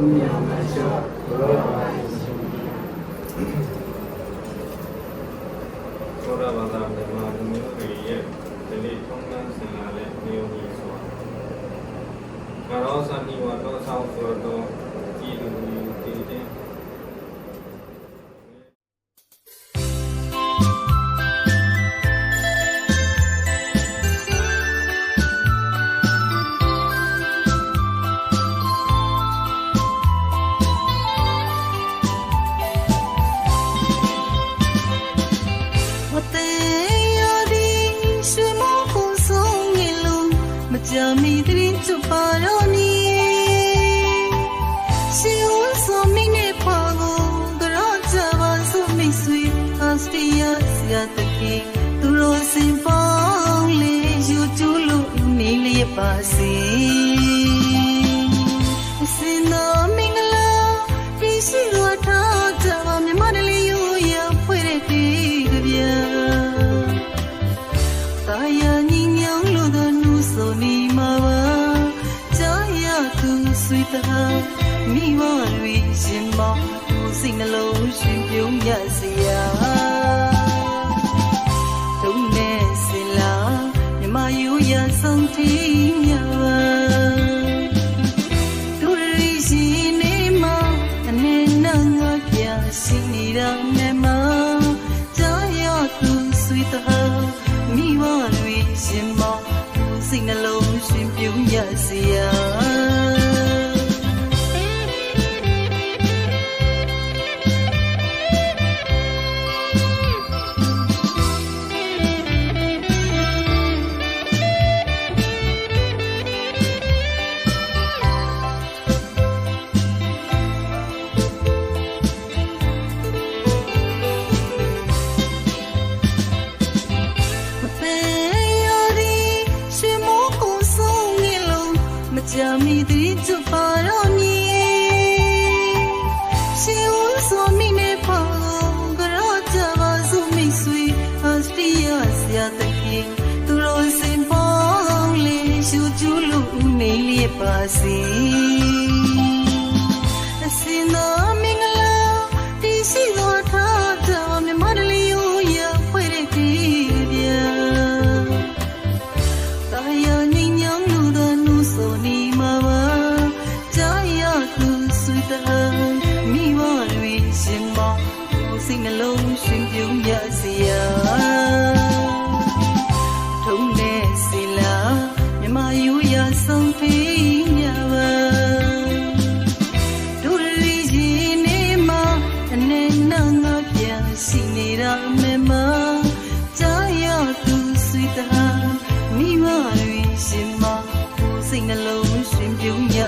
သောတာပန်သာမြန်မာလူမျိုးတွေရဲ့ဒလိထုံးတမ်းစင်လာတဲ့နေုံကြီးဆိုတာကရောသတိဝတ္တောသောသောတိလူတိတေ Jamidrin chuparoni Siun so mine pago Draja va so mi sui Astia sia te ki Tu lo sin pong le Yu tu lo ni le pasi သူဆွေတာမိမတွေရှင်မသူစိတ်နှလုံးရှင်ပြုံးရစေရာဒုနဲ့စလာမြမယူရဆုံးတီးမြပါဒူရီရှိနေမအနေနဲ့ငါပြရှိနေတာနဲ့မကြာရသူဆွေတာမိဘတွေရှင်မသူစိတ်နှလုံးရှင်ပြုံးရစေရာ ပါတော့မည်ရှင်ဦးဆိုမိနေပါကရောကြပါစု စိတ်နှလုံးရှင်ပြုံးရစေရာထုံးတဲ့စီလာမြမယူရဆုံးဖိညာပါဒူရီကြီးနေမအနေနဲ့ငါပြန်ရှိနေတာမေမကြာရသူဆွေတာမိမတွေရှင်မစိတ်နှလုံးရှင်ပြုံးရ